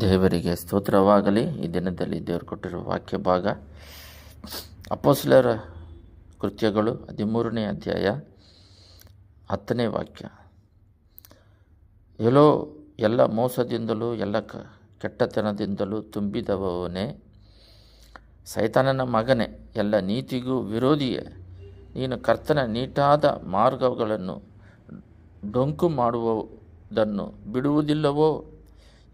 ದೇವರಿಗೆ ಸ್ತೋತ್ರವಾಗಲಿ. ಈ ದಿನದಲ್ಲಿ ದೇವರು ಕೊಟ್ಟಿರುವ ವಾಕ್ಯ ಭಾಗ. ಅಪೋಸ್ಲರ ಕೃತ್ಯಗಳು ಹದಿಮೂರನೇ ಅಧ್ಯಾಯ ಹತ್ತನೇ ವಾಕ್ಯ. ಎಲ್ಲೋ ಎಲ್ಲ ಮೋಸದಿಂದಲೂ, ಎಲ್ಲ ಕ ಕೆಟ್ಟತನದಿಂದಲೂ ತುಂಬಿದವನೇ, ಸೈತಾನನ ಮಗನೇ, ಎಲ್ಲ ನೀತಿಗೂ ವಿರೋಧಿಯೇ, ನೀನು ಕರ್ತನ ನೀಟಾದ ಮಾರ್ಗಗಳನ್ನು ಡೊಂಕು ಮಾಡುವುದನ್ನು ಬಿಡುವುದಿಲ್ಲವೋ?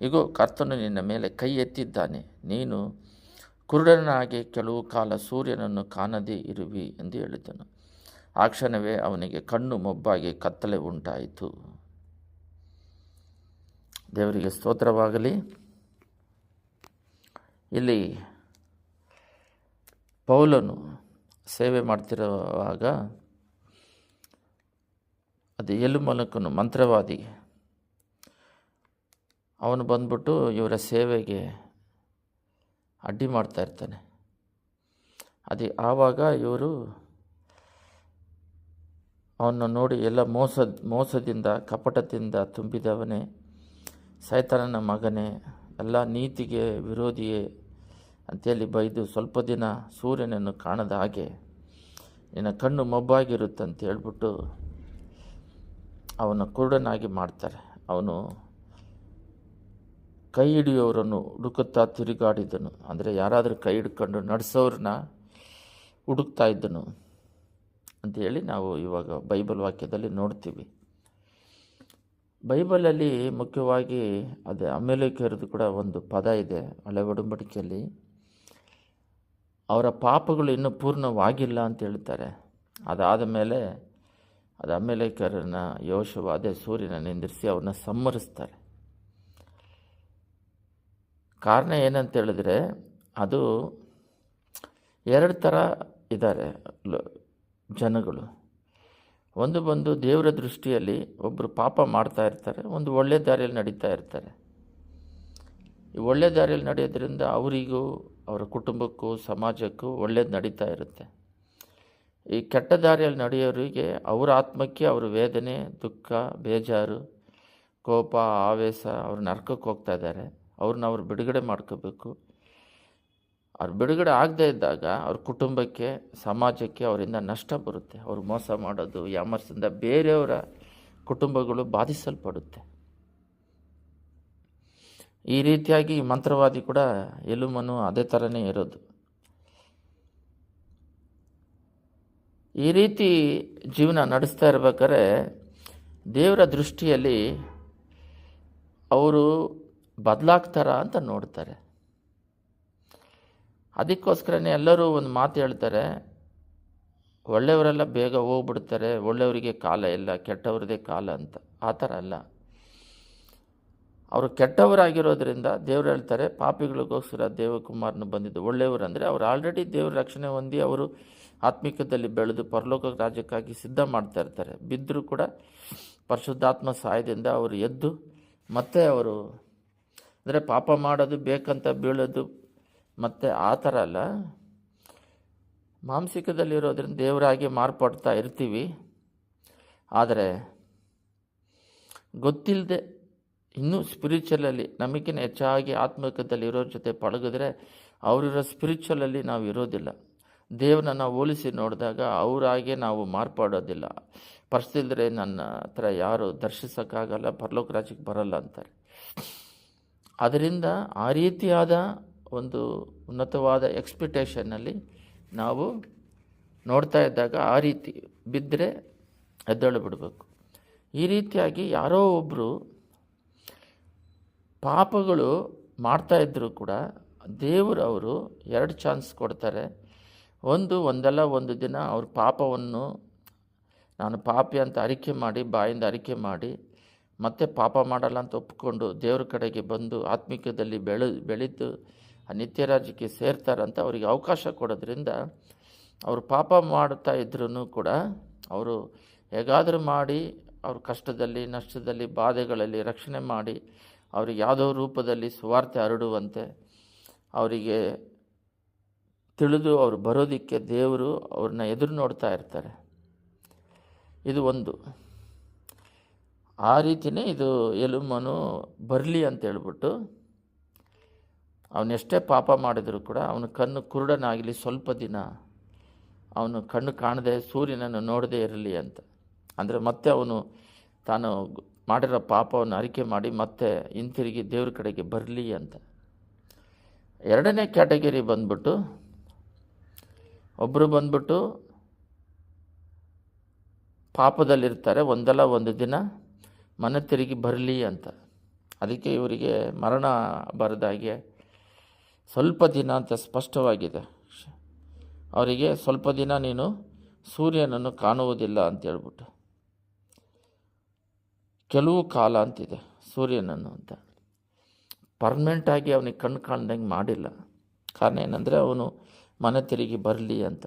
ಇಗೋ, ಕರ್ತನು ನಿನ್ನ ಮೇಲೆ ಕೈ ಎತ್ತಿದ್ದಾನೆ. ನೀನು ಕುರುಡನಾಗಿ ಕೆಲವು ಕಾಲ ಸೂರ್ಯನನ್ನು ಕಾಣದೇ ಇರುವಿ ಎಂದು ಹೇಳಿದನು. ಆ ಕ್ಷಣವೇ ಅವನಿಗೆ ಕಣ್ಣು ಮೊಬ್ಬಾಗಿ ಕತ್ತಲೆ ಉಂಟಾಯಿತು. ದೇವರಿಗೆ ಸ್ತೋತ್ರವಾಗಲಿ. ಇಲ್ಲಿ ಪೌಲನು ಸೇವೆ ಮಾಡ್ತಿರುವಾಗ ಅದು ಎಲು ಮಲಕನು ಮಂತ್ರವಾದಿ. ಅವನು ಬಂದ್ಬಿಟ್ಟು ಇವರ ಸೇವೆಗೆ ಅಡ್ಡಿ ಮಾಡ್ತಾಯಿರ್ತಾನೆ ಅದೇ ಆವಾಗ ಇವರು ಅವನ್ನು ನೋಡಿ ಎಲ್ಲ ಮೋಸ, ಮೋಸದಿಂದ, ಕಪಟದಿಂದ ತುಂಬಿದವನೇ, ಸೈತಾನನ ಮಗನೇ, ಎಲ್ಲ ನೀತಿಗೆ ವಿರೋಧಿಯೇ ಅಂತೇಳಿ ಬೈದು ಸ್ವಲ್ಪ ದಿನ ಸೂರ್ಯನನ್ನು ಕಾಣದ ಹಾಗೆ ನಿನ್ನ ಕಣ್ಣು ಮೊಬ್ಬಾಗಿರುತ್ತಂತ ಹೇಳ್ಬಿಟ್ಟು ಅವನ ಕುರುಡನಾಗಿ ಮಾಡ್ತಾರೆ. ಅವನು ಕೈ ಹಿಡಿಯೋರನ್ನು ಹುಡುಕುತ್ತಾ ತಿರುಗಾಡಿದನು. ಅಂದರೆ ಯಾರಾದರೂ ಕೈ ಹಿಡ್ಕೊಂಡು ನಡೆಸೋರನ್ನ ಹುಡುಕ್ತಾ ಇದ್ದನು ಅಂಥೇಳಿ ನಾವು ಇವಾಗ ಬೈಬಲ್ ವಾಕ್ಯದಲ್ಲಿ ನೋಡ್ತೀವಿ. ಬೈಬಲಲ್ಲಿ ಮುಖ್ಯವಾಗಿ ಅದೇ ಅಮೇಲೇಕರದು ಕೂಡ ಒಂದು ಪದ ಇದೆ, ಹಳೆ ಒಡಂಬಡಿಕೆಯಲ್ಲಿ. ಅವರ ಪಾಪಗಳು ಇನ್ನೂ ಪೂರ್ಣವಾಗಿಲ್ಲ ಅಂತ ಹೇಳ್ತಾರೆ. ಅದಾದ ಮೇಲೆ ಅದು ಅಮೇಲೇಕರನ್ನ ಯೋಶವ ಅದೇ ಸೂರ್ಯನ ನಿಂದಿರಿಸಿ ಅವ್ರನ್ನ ಸಂಹರಿಸ್ತಾರೆ. ಕಾರಣ ಏನಂತ ಹೇಳಿದ್ರೆ ಅದು ಎರಡು ಥರ ಇದ್ದಾರೆ ಜನಗಳು. ಒಂದು ಬಂದು ದೇವರ ದೃಷ್ಟಿಯಲ್ಲಿ ಒಬ್ಬರು ಪಾಪ ಮಾಡ್ತಾ ಇರ್ತಾರೆ, ಒಂದು ಒಳ್ಳೆ ದಾರಿಯಲ್ಲಿ ನಡೀತಾ ಇರ್ತಾರೆ. ಈ ಒಳ್ಳೆ ದಾರಿಯಲ್ಲಿ ನಡೆಯೋದ್ರಿಂದ ಅವರಿಗೂ, ಅವರ ಕುಟುಂಬಕ್ಕೂ, ಸಮಾಜಕ್ಕೂ ಒಳ್ಳೇದು ನಡೀತಾ ಇರುತ್ತೆ. ಈ ಕೆಟ್ಟ ದಾರಿಯಲ್ಲಿ ನಡೆಯೋರಿಗೆ ಅವರ ಆತ್ಮಕ್ಕೆ ಅವರ ವೇದನೆ, ದುಃಖ, ಬೇಜಾರು, ಕೋಪ, ಆವೇಶ, ಅವರು ನರ್ಕಕ್ಕೆ ಹೋಗ್ತಾ ಇದ್ದಾರೆ. ಅವ್ರನ್ನ ಅವ್ರು ಬಿಡುಗಡೆ ಮಾಡ್ಕೋಬೇಕು. ಅವ್ರು ಬಿಡುಗಡೆ ಆಗದೇ ಇದ್ದಾಗ ಅವ್ರ ಕುಟುಂಬಕ್ಕೆ, ಸಮಾಜಕ್ಕೆ ಅವರಿಂದ ನಷ್ಟ ಬರುತ್ತೆ. ಅವ್ರು ಮೋಸ ಮಾಡೋದು, ಯಾಮರ್ಸಿಂದ ಬೇರೆಯವರ ಕುಟುಂಬಗಳು ಬಾಧಿಸಲ್ಪಡುತ್ತೆ. ಈ ರೀತಿಯಾಗಿ ಮಂತ್ರವಾದಿ ಕೂಡ ಎಲುಮನು ಅದೇ ಥರನೇ ಇರೋದು. ಈ ರೀತಿ ಜೀವನ ನಡೆಸ್ತಾ ಇರ್ಬೇಕಾದ್ರೆ ದೇವರ ದೃಷ್ಟಿಯಲ್ಲಿ ಅವರು ಬದಲಾಗ್ತಾರ ಅಂತ ನೋಡ್ತಾರೆ. ಅದಕ್ಕೋಸ್ಕರನೇ ಎಲ್ಲರೂ ಒಂದು ಮಾತು ಹೇಳ್ತಾರೆ, ಒಳ್ಳೆಯವರೆಲ್ಲ ಬೇಗ ಹೋಗ್ಬಿಡ್ತಾರೆ, ಒಳ್ಳೆಯವರಿಗೆ ಕಾಲ ಇಲ್ಲ ಕೆಟ್ಟವ್ರದೇ ಕಾಲ ಅಂತ. ಆ ಥರ ಅಲ್ಲ. ಅವರು ಕೆಟ್ಟವರಾಗಿರೋದ್ರಿಂದ ದೇವ್ರು ಹೇಳ್ತಾರೆ, ಪಾಪಿಗಳಿಗೋಸ್ಕರ ದೇವಕುಮಾರನು ಬಂದಿದ್ದು ಒಳ್ಳೆಯವರು ಅಂದರೆ ಅವ್ರು ಆಲ್ರೆಡಿ ದೇವ್ರ ರಕ್ಷಣೆ ಹೊಂದಿ ಅವರು ಆತ್ಮಿಕದಲ್ಲಿ ಬೆಳೆದು ಪರಲೋಕ ರಾಜ್ಯಕ್ಕಾಗಿ ಸಿದ್ಧ ಮಾಡ್ತಾ ಇರ್ತಾರೆ. ಬಿದ್ದರೂ ಕೂಡ ಪರಿಶುದ್ಧಾತ್ಮ ಸಹಾಯದಿಂದ ಅವರು ಎದ್ದು ಮತ್ತೆ ಅವರು ಅಂದರೆ ಪಾಪ ಮಾಡೋದು ಬೇಕಂತ ಬೀಳೋದು ಮತ್ತು ಆ ಥರ ಅಲ್ಲ. ಮಾಂಸಿಕದಲ್ಲಿರೋದ್ರಿಂದ ದೇವರಾಗಿ ಮಾರ್ಪಡ್ತಾ ಇರ್ತೀವಿ. ಆದರೆ ಗೊತ್ತಿಲ್ಲದೆ ಇನ್ನೂ ಸ್ಪಿರಿಚುವಲಲ್ಲಿ ನಮಗಿನ ಹೆಚ್ಚಾಗಿ ಆತ್ಮಿಕದಲ್ಲಿ ಇರೋರ ಜೊತೆ ಪಳಗಿದ್ರೆ ಅವರಿರೋ ಸ್ಪಿರಿಚುವಲಲ್ಲಿ ನಾವು ಇರೋದಿಲ್ಲ. ದೇವರನ್ನ ನಾವು ಹೋಲಿಸಿ ನೋಡಿದಾಗ ಅವರಾಗೆ ನಾವು ಮಾರ್ಪಾಡೋದಿಲ್ಲ. ಪರಿಸ್ಥಿತಿದ್ರೆ ನನ್ನ ಹತ್ರ ಯಾರು ದರ್ಶಿಸೋಕ್ಕಾಗಲ್ಲ, ಪರಲೋಕ ರಾಜ್ಯಕ್ಕೆ ಬರಲ್ಲ ಅಂತಾರೆ. ಅದರಿಂದ ಆ ರೀತಿಯಾದ ಒಂದು ಉನ್ನತವಾದ ಎಕ್ಸ್ಪೆಕ್ಟೇಷನ್ನಲ್ಲಿ ನಾವು ನೋಡ್ತಾ ಇದ್ದಾಗ ಆ ರೀತಿ ಬಿದ್ದರೆ ಎದ್ದೇಳು ಬಿಡಬೇಕು. ಈ ರೀತಿಯಾಗಿ ಯಾರೋ ಒಬ್ಬರು ಪಾಪಗಳು ಮಾಡ್ತಾಯಿದ್ರು ಕೂಡ ದೇವರು ಅವರು ಎರಡು ಚಾನ್ಸ್ ಕೊಡ್ತಾರೆ. ಒಂದು, ಒಂದಲ್ಲ, ಒಂದು ದಿನ ಅವ್ರ ಪಾಪವನ್ನು ನಾನು ಪಾಪಿ ಅಂತ ಅರಿಕೆ ಮಾಡಿ, ಬಾಯಿಂದ ಅರಿಕೆ ಮಾಡಿ ಮತ್ತೆ ಪಾಪ ಮಾಡಲ್ಲ ಅಂತ ಒಪ್ಪಿಕೊಂಡು ದೇವ್ರ ಕಡೆಗೆ ಬಂದು ಆತ್ಮಿಕದಲ್ಲಿ ಬೆಳೆ, ಬೆಳೆದು ಆ ನಿತ್ಯ ರಾಜ್ಯಕ್ಕೆ ಸೇರ್ತಾರಂತ ಅವರಿಗೆ ಅವಕಾಶ ಕೊಡೋದ್ರಿಂದ ಅವರು ಪಾಪ ಮಾಡ್ತಾ ಇದ್ರೂ ಕೂಡ ಅವರು ಹೇಗಾದರೂ ಮಾಡಿ ಅವ್ರ ಕಷ್ಟದಲ್ಲಿ, ನಷ್ಟದಲ್ಲಿ, ಬಾಧೆಗಳಲ್ಲಿ ರಕ್ಷಣೆ ಮಾಡಿ ಅವ್ರಿಗೆ ಯಾವುದೋ ರೂಪದಲ್ಲಿ ಸುವಾರ್ತೆ ಹರಡುವಂತೆ ಅವರಿಗೆ ತಿಳಿದು ಅವರು ಬರೋದಕ್ಕೆ ದೇವರು ಅವ್ರನ್ನ ಎದುರು ನೋಡ್ತಾ ಇರ್ತಾರೆ. ಇದು ಒಂದು. ಆ ರೀತಿಯೇ ಇದು ಎಲುಮನು ಬರಲಿ ಅಂತ ಹೇಳ್ಬಿಟ್ಟು ಅವನೆಷ್ಟೇ ಪಾಪ ಮಾಡಿದರೂ ಕೂಡ ಅವನ ಕಣ್ಣು ಕುರುಡನಾಗಲಿ ಸ್ವಲ್ಪ ದಿನ ಅವನು ಕಣ್ಣು ಕಾಣದೆ ಸೂರ್ಯನನ್ನು ನೋಡದೇ ಇರಲಿ ಅಂತ. ಅಂದರೆ ಮತ್ತೆ ಅವನು ತಾನು ಮಾಡಿರೋ ಪಾಪವನ್ನು ಅರಿಕೆ ಮಾಡಿ ಮತ್ತೆ ಹಿಂತಿರುಗಿ ದೇವ್ರ ಕಡೆಗೆ ಬರಲಿ ಅಂತ. ಎರಡನೇ ಕ್ಯಾಟಗರಿ ಬಂದ್ಬಿಟ್ಟು ಒಬ್ಬರು ಬಂದ್ಬಿಟ್ಟು ಪಾಪದಲ್ಲಿರ್ತಾರೆ ಒಂದಲ್ಲ ಒಂದು ದಿನ. ಮನೆ ತಿರುಗಿ ಬರಲಿ ಅಂತ. ಅದಕ್ಕೆ ಇವರಿಗೆ ಮರಣ ಬರದಾಗೆ ಸ್ವಲ್ಪ ದಿನ ಅಂತ ಸ್ಪಷ್ಟವಾಗಿದೆ. ಅವರಿಗೆ ಸ್ವಲ್ಪ ದಿನ ನೀನು ಸೂರ್ಯನನ್ನು ಕಾಣುವುದಿಲ್ಲ ಅಂತ ಹೇಳ್ಬಿಟ್ಟು. ಕೆಲವು ಕಾಲ ಅಂತಿದೆ ಸೂರ್ಯನನ್ನು ಅಂತ. ಪರ್ಮನೆಂಟಾಗಿ ಅವನಿಗೆ ಕಣ್ಣು ಕಾಣ್ದಂಗೆ ಮಾಡಿಲ್ಲ. ಕಾರಣ ಏನಂದರೆ ಅವನು ಮನೆ ತಿರುಗಿ ಬರಲಿ ಅಂತ.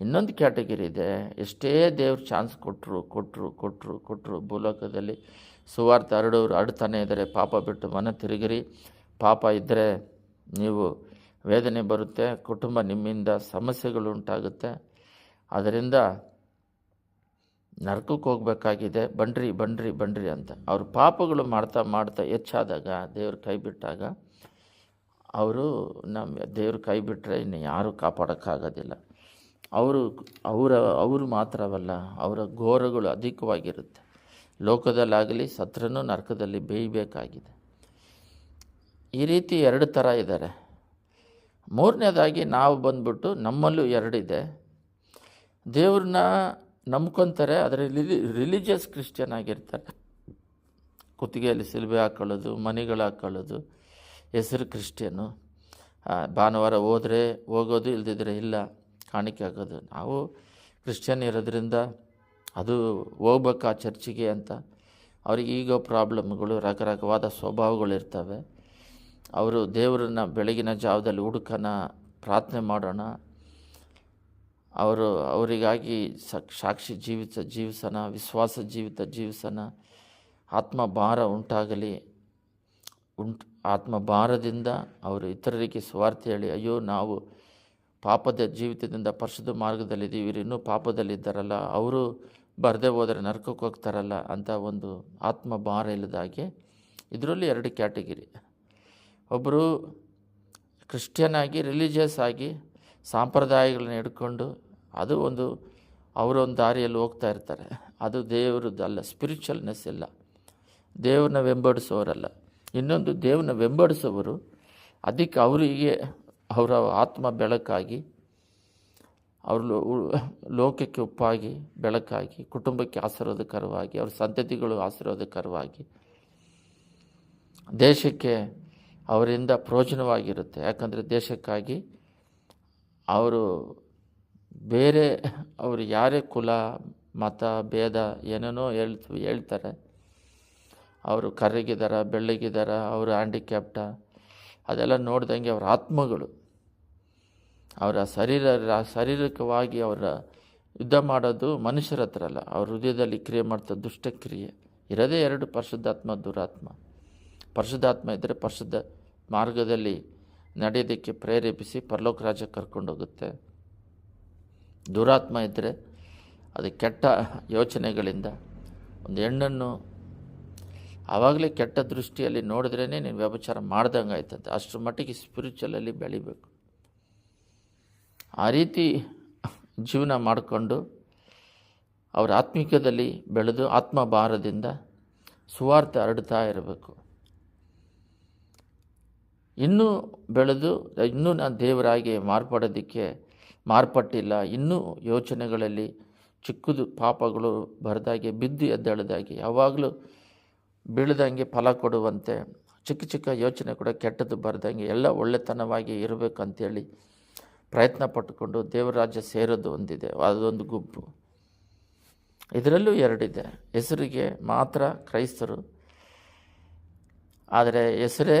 ಇನ್ನೊಂದು ಕ್ಯಾಟಗರಿ ಇದೆ. ಎಷ್ಟೇ ದೇವ್ರು ಚಾನ್ಸ್ ಕೊಟ್ಟರು ಕೊಟ್ಟರು ಕೊಟ್ಟರು ಕೊಟ್ಟರು ಭೂಲೋಕದಲ್ಲಿ ಸುವಾರ್ಥ ಹರಡೋರು ಹರಡ್ತಾನೆ ಇದ್ದಾರೆ. ಪಾಪ ಬಿಟ್ಟು ಮನ ತಿರುಗಿರಿ. ಪಾಪ ಇದ್ದರೆ ನೀವು ವೇದನೆ ಬರುತ್ತೆ, ಕುಟುಂಬ ನಿಮ್ಮಿಂದ ಸಮಸ್ಯೆಗಳು ಉಂಟಾಗುತ್ತೆ. ಅದರಿಂದ ನರಕಕ್ಕೆ ಹೋಗಬೇಕಾಗಿದೆ. ಬಂಡ್ರಿ ಬಂಡ್ರಿ ಬಂಡ್ರಿ ಅಂತ. ಅವರು ಪಾಪಗಳು ಮಾಡ್ತಾ ಮಾಡ್ತಾ ಹೆಚ್ಚಾದಾಗ ದೇವ್ರ ಕೈ ಬಿಟ್ಟಾಗ ಅವರು ನಮ್ಮ ದೇವ್ರ ಕೈ ಬಿಟ್ಟರೆ ಇನ್ನು ಯಾರೂ ಕಾಪಾಡೋಕ್ಕಾಗೋದಿಲ್ಲ. ಅವರು ಅವರ, ಅವರು ಮಾತ್ರವಲ್ಲ, ಅವರ ಘೋರಗಳು ಅಧಿಕವಾಗಿರುತ್ತೆ. ಲೋಕದಲ್ಲಾಗಲಿ ಸತ್ರನೂ ನರಕದಲ್ಲಿ ಬೇಯಬೇಕಾಗಿದೆ. ಈ ರೀತಿ ಎರಡು ಥರ ಇದ್ದಾರೆ. ಮೂರನೇದಾಗಿ ನಾವು ಬಂದ್ಬಿಟ್ಟು ನಮ್ಮಲ್ಲೂ ಎರಡಿದೆ. ದೇವ್ರನ್ನ ನಂಬ್ಕೊತಾರೆ, ಆದರೆ ರಿಲಿ, ರಿಲಿಜಿಯಸ್ ಕ್ರಿಶ್ಚಿಯನ್ ಆಗಿರ್ತಾರೆ ಕುತ್ತಿಗೆಯಲ್ಲಿ ಸಿಲುಬೆ ಹಾಕ್ಕೊಳ್ಳೋದು ಮನೆಗಳು ಹಾಕೊಳ್ಳೋದು, ಹೆಸರು ಕ್ರಿಶ್ಚಿಯನ್ನು ಭಾನುವಾರ ಹೋದರೆ ಹೋಗೋದು ಇಲ್ದಿದ್ರೆ ಇಲ್ಲ. ಕಾಣಿಕೆ ಆಗೋದು. ನಾವು ಕ್ರಿಶ್ಚಿಯನ್ ಇರೋದ್ರಿಂದ ಅದು ಹೋಗ್ಬೇಕಾ ಚರ್ಚಿಗೆ ಅಂತ ಅವ್ರಿಗೆ ಈಗ ಪ್ರಾಬ್ಲಮ್ಗಳು ರಕರಕವಾದ ಸ್ವಭಾವಗಳಿರ್ತವೆ ಅವರು ದೇವರನ್ನ ಬೆಳಗಿನ ಜಾವದಲ್ಲಿ ಹುಡುಕನ, ಪ್ರಾರ್ಥನೆ ಮಾಡೋಣ. ಅವರು ಅವರಿಗಾಗಿ ಸಕ್, ಸಾಕ್ಷಿ ಜೀವಿತ, ಜೀವಿಸನ, ವಿಶ್ವಾಸ ಜೀವಿತ, ಜೀವಿಸನ ಆತ್ಮ ಭಾರ ಉಂಟಾಗಲಿ. ಉಂಟು ಆತ್ಮ ಭಾರದಿಂದ ಅವರು ಇತರರಿಗೆ ಸ್ವಾರ್ಥ ಹೇಳಿ ಅಯ್ಯೋ, ನಾವು ಪಾಪದ ಜೀವಿತದಿಂದ ಪರಿಶುದ್ಧ ಮಾರ್ಗದಲ್ಲಿದ್ದೀವಿ. ಇವರು ಇನ್ನೂ ಪಾಪದಲ್ಲಿದ್ದಾರಲ್ಲ. ಅವರು ಬರದೇ ಹೋದರೆ ನರಕಕ್ಕೆ ಹೋಗ್ತಾರಲ್ಲ ಅಂತ ಒಂದು ಆತ್ಮ ಭಾರ ಇಲ್ಲದಾಗೆ ಇದರಲ್ಲಿ ಎರಡು ಕ್ಯಾಟಗಿರಿ. ಒಬ್ಬರು ಕ್ರಿಶ್ಚಿಯನ್ ಆಗಿ ರಿಲಿಜಿಯಸ್ ಆಗಿ ಸಾಂಪ್ರದಾಯಗಳನ್ನ ಹಿಡ್ಕೊಂಡು ಅದು ಒಂದು ಅವರೊಂದು ದಾರಿಯಲ್ಲಿ ಹೋಗ್ತಾ ಇರ್ತಾರೆ. ಅದು ದೇವರದ್ದಲ್ಲ ಸ್ಪಿರಿಚುವಲ್ನೆಸ್ ಇಲ್ಲ. ದೇವ್ರನ್ನ ವೆಂಬಡಿಸೋರಲ್ಲ ಇನ್ನೊಂದು ದೇವ್ರನ್ನ ವೆಂಬಡಿಸೋವರು ಅದಕ್ಕೆ ಅವರಿಗೆ ಅವರ ಆತ್ಮ ಬೆಳಕಾಗಿ, ಅವರು ಲೋಕಕ್ಕೆ ಉಪ್ಪಾಗಿ ಬೆಳಕಾಗಿ, ಕುಟುಂಬಕ್ಕೆ ಆಶೀರ್ವಾದಕರವಾಗಿ, ಅವ್ರ ಸಂತತಿಗಳು ಆಶೀರ್ವಾದಕರವಾಗಿ, ದೇಶಕ್ಕೆ ಅವರಿಂದ ಪ್ರಯೋಜನವಾಗಿರುತ್ತೆ. ಯಾಕಂದರೆ ದೇಶಕ್ಕಾಗಿ ಅವರು ಬೇರೆ, ಅವರು ಯಾರೇ ಕುಲ, ಮತ, ಭೇದ ಏನೇನೋ ಹೇಳ್ತ, ಹೇಳ್ತಾರೆ. ಅವರು ಕರ್ರಗಿದಾರ, ಬೆಳ್ಳಗಿದಾರ, ಅವರು ಹ್ಯಾಂಡಿಕ್ಯಾಪ್ಟ ಅದೆಲ್ಲ ನೋಡ್ದಂಗೆ ಅವರ ಆತ್ಮಗಳು ಅವರ ಶರೀರ, ಶಾರೀರಿಕವಾಗಿ ಅವರ ಯುದ್ಧ ಮಾಡೋದು ಮನುಷ್ಯರ ಹತ್ರ ಅಲ್ಲ. ಅವ್ರ ಹೃದಯದಲ್ಲಿ ಕ್ರಿಯೆ ಮಾಡ್ತಾ ದುಷ್ಟಕ್ರಿಯೆ. ಇರೋದೇ ಎರಡು ಪರಿಶುದ್ಧಾತ್ಮ, ದುರಾತ್ಮ. ಪರಿಶುದ್ಧಾತ್ಮ ಇದ್ದರೆ ಪರಿಶುದ್ಧ ಮಾರ್ಗದಲ್ಲಿ ನಡೆಯೋದಕ್ಕೆ ಪ್ರೇರೇಪಿಸಿ ಪರಲೋಕ ರಾಜ್ಯ ಕರ್ಕೊಂಡೋಗುತ್ತೆ ದುರಾತ್ಮ ಇದ್ದರೆ ಅದು ಕೆಟ್ಟ ಯೋಚನೆಗಳಿಂದ ಒಂದು ಹೆಣ್ಣನ್ನು ಆವಾಗಲೇ ಕೆಟ್ಟ ದೃಷ್ಟಿಯಲ್ಲಿ ನೋಡಿದ್ರೇ ನೀನು ವ್ಯಭಚಾರ ಮಾಡ್ದಂಗೆ ಆಯ್ತಂತೆ ಅಷ್ಟರ ಮಟ್ಟಿಗೆ ಸ್ಪಿರಿಚುವಲಲ್ಲಿ ಬೆಳಿಬೇಕು. ಆ ರೀತಿ ಜೀವನ ಮಾಡಿಕೊಂಡು ಅವರ ಆತ್ಮಿಕದಲ್ಲಿ ಬೆಳೆದು ಆತ್ಮ ಭಾರದಿಂದ ಸುವಾರ್ಥ ಹರಡ್ತಾ ಇರಬೇಕು. ಇನ್ನೂ ಬೆಳೆದು, ಇನ್ನೂ ನಾನು ದೇವರಾಗಿ ಮಾರ್ಪಡೋದಕ್ಕೆ ಮಾರ್ಪಟ್ಟಿಲ್ಲ. ಇನ್ನೂ ಯೋಚನೆಗಳಲ್ಲಿ ಚಿಕ್ಕದು ಪಾಪಗಳು ಬರೆದಾಗೆ, ಬಿದ್ದು ಎದ್ದೇಳದಾಗೆ, ಯಾವಾಗಲೂ ಬೀಳದಂಗೆ ಫಲ ಕೊಡುವಂತೆ ಚಿಕ್ಕ ಚಿಕ್ಕ ಯೋಚನೆ ಕೂಡ ಕೆಟ್ಟದ್ದು ಬರೆದಂಗೆ ಎಲ್ಲ ಒಳ್ಳೆತನವಾಗಿ ಇರಬೇಕಂತೇಳಿ ಪ್ರಯತ್ನ ಪಟ್ಟುಕೊಂಡು ದೇವರ ರಾಜ್ಯ ಸೇರೋದು ಒಂದಿದೆ, ಅದೊಂದು ಗುಂಪು ಇದರಲ್ಲೂ ಎರಡಿದೆ. ಹೆಸರಿಗೆ ಮಾತ್ರ ಕ್ರೈಸ್ತರು. ಆದರೆ ಹೆಸರೇ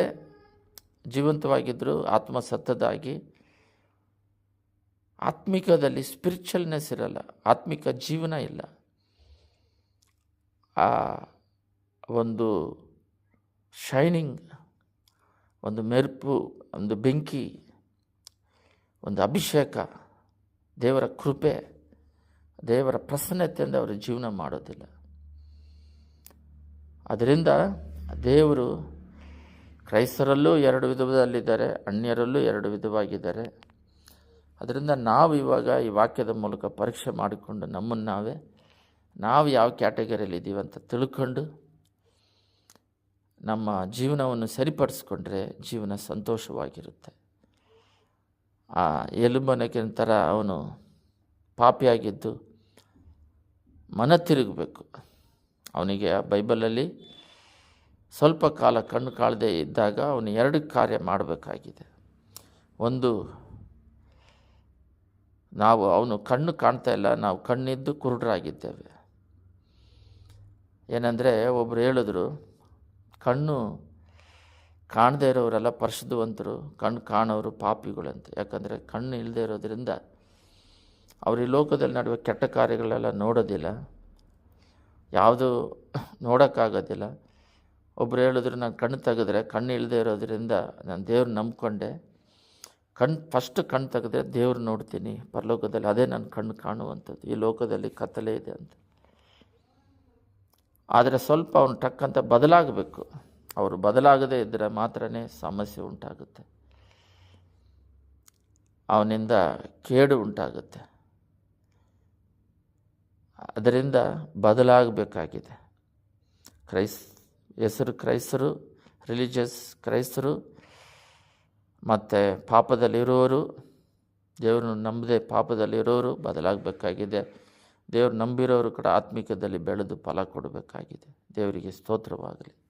ಜೀವಂತವಾಗಿದ್ದರೂ ಆತ್ಮ ಸತ್ತದಾಗಿ ಆತ್ಮಿಕದಲ್ಲಿ ಸ್ಪಿರಿಚುವಲ್ನೆಸ್ ಇರಲ್ಲ, ಆತ್ಮಿಕ ಜೀವನ ಇಲ್ಲ. ಆ ಒಂದು ಶೈನಿಂಗ್ ಒಂದು ಮೆರುಪು, ಒಂದು ಬೆಂಕಿ ಒಂದು ಅಭಿಷೇಕ, ದೇವರ ಕೃಪೆ, ದೇವರ ಪ್ರಸನ್ನತೆಯಿಂದ ಅವರು ಜೀವನ ಮಾಡೋದಿಲ್ಲ. ಅದರಿಂದ ದೇವರು ಕ್ರೈಸ್ತರಲ್ಲೂ ಎರಡು ವಿಧದಲ್ಲಿದ್ದಾರೆ, ಅನ್ಯರಲ್ಲೂ ಎರಡು ವಿಧವಾಗಿದ್ದಾರೆ. ಅದರಿಂದ ನಾವು ಇವಾಗ ಈ ವಾಕ್ಯದ ಮೂಲಕ ಪರೀಕ್ಷೆ ಮಾಡಿಕೊಂಡು ನಮ್ಮನ್ನು ನಾವೇ, ನಾವು ಯಾವ ಕ್ಯಾಟಗರಿಯಲ್ಲಿ ಇದ್ದೀವಿ ಅಂತ ತಿಳ್ಕೊಂಡು ನಮ್ಮ ಜೀವನವನ್ನು ಸರಿಪಡಿಸ್ಕೊಂಡ್ರೆ ಜೀವನ ಸಂತೋಷವಾಗಿರುತ್ತೆ. ಆ ಎಲುಬನಕಿನ ಥರ ಅವನು ಪಾಪಿಯಾಗಿದ್ದು ಮನ ತಿರುಗಬೇಕು. ಅವನಿಗೆ ಬೈಬಲಲ್ಲಿ ಸ್ವಲ್ಪ ಕಾಲ ಕಣ್ಣು ಕಾಳದೆ ಇದ್ದಾಗ ಅವನು ಎರಡು ಕಾರ್ಯ ಮಾಡಬೇಕಾಗಿದೆ. ಒಂದು, ನಾವು ಅವನು ಕಣ್ಣು ಕಾಣ್ತಾ ಇಲ್ಲ, ನಾವು ಕಣ್ಣಿದ್ದು ಕುರುಡರಾಗಿದ್ದೇವೆ. ಏನಂದರೆ ಒಬ್ಬರು ಹೇಳಿದ್ರು, ಕಣ್ಣು ಕಾಣದೇ ಇರೋರೆಲ್ಲ ಪರಿಶುದ್ಧವಂತರು ಕಣ್ಣು ಕಾಣೋರು ಪಾಪಿಗಳಂತೆ ಯಾಕಂದರೆ ಕಣ್ಣು ಇಲ್ಲದೆ ಇರೋದ್ರಿಂದ ಅವರು ಈ ಲೋಕದಲ್ಲಿ ನಡುವೆ ಕೆಟ್ಟ ಕಾರ್ಯಗಳೆಲ್ಲ ನೋಡೋದಿಲ್ಲ. ಯಾವುದು ನೋಡೋಕ್ಕಾಗೋದಿಲ್ಲ. ಒಬ್ಬರು ಹೇಳಿದ್ರು, ನಾನು ಕಣ್ಣು ತೆಗೆದ್ರೆ ಕಣ್ಣು ಇಲ್ಲದೆ ಇರೋದ್ರಿಂದ ನಾನು ದೇವ್ರು ನಂಬ್ಕೊಂಡೆ. ಕಣ್ಣು ಫಸ್ಟ್ ಕಣ್ಣು ತೆಗೆದ್ರೆ ದೇವ್ರು ನೋಡ್ತೀನಿ. ಪರಲೋಕದಲ್ಲಿ ಅದೇ ನನ್ನ ಕಣ್ಣು ಕಾಣುವಂಥದ್ದು. ಈ ಲೋಕದಲ್ಲಿ ಕತ್ತಲೆ ಇದೆ ಅಂತ. ಆದರೆ ಸ್ವಲ್ಪ ಅವನು ಟಕ್ಕಂತ ಬದಲಾಗಬೇಕು. ಅವರು ಬದಲಾಗದೇ ಇದ್ದರೆ ಮಾತ್ರ ಸಮಸ್ಯೆ ಉಂಟಾಗುತ್ತೆ. ಅವನಿಂದ ಕೇಡು ಉಂಟಾಗುತ್ತೆ. ಅದರಿಂದ ಬದಲಾಗಬೇಕಾಗಿದೆ. ಕ್ರೈಸ್, ಹೆಸರು ಕ್ರೈಸ್ತರು, ರಿಲಿಜಿಯಸ್ ಕ್ರೈಸ್ತರು, ಮತ್ತು ಪಾಪದಲ್ಲಿರೋರು ದೇವರನ್ನು ನಂಬದೆ ಪಾಪದಲ್ಲಿರೋರು ಬದಲಾಗಬೇಕಾಗಿದೆ. ದೇವರು ನಂಬಿರೋರು ಕೂಡ ಆತ್ಮಿಕದಲ್ಲಿ ಬೆಳೆದು ಫಲ ಕೊಡಬೇಕಾಗಿದೆ. ದೇವರಿಗೆ ಸ್ತೋತ್ರವಾಗಲಿ.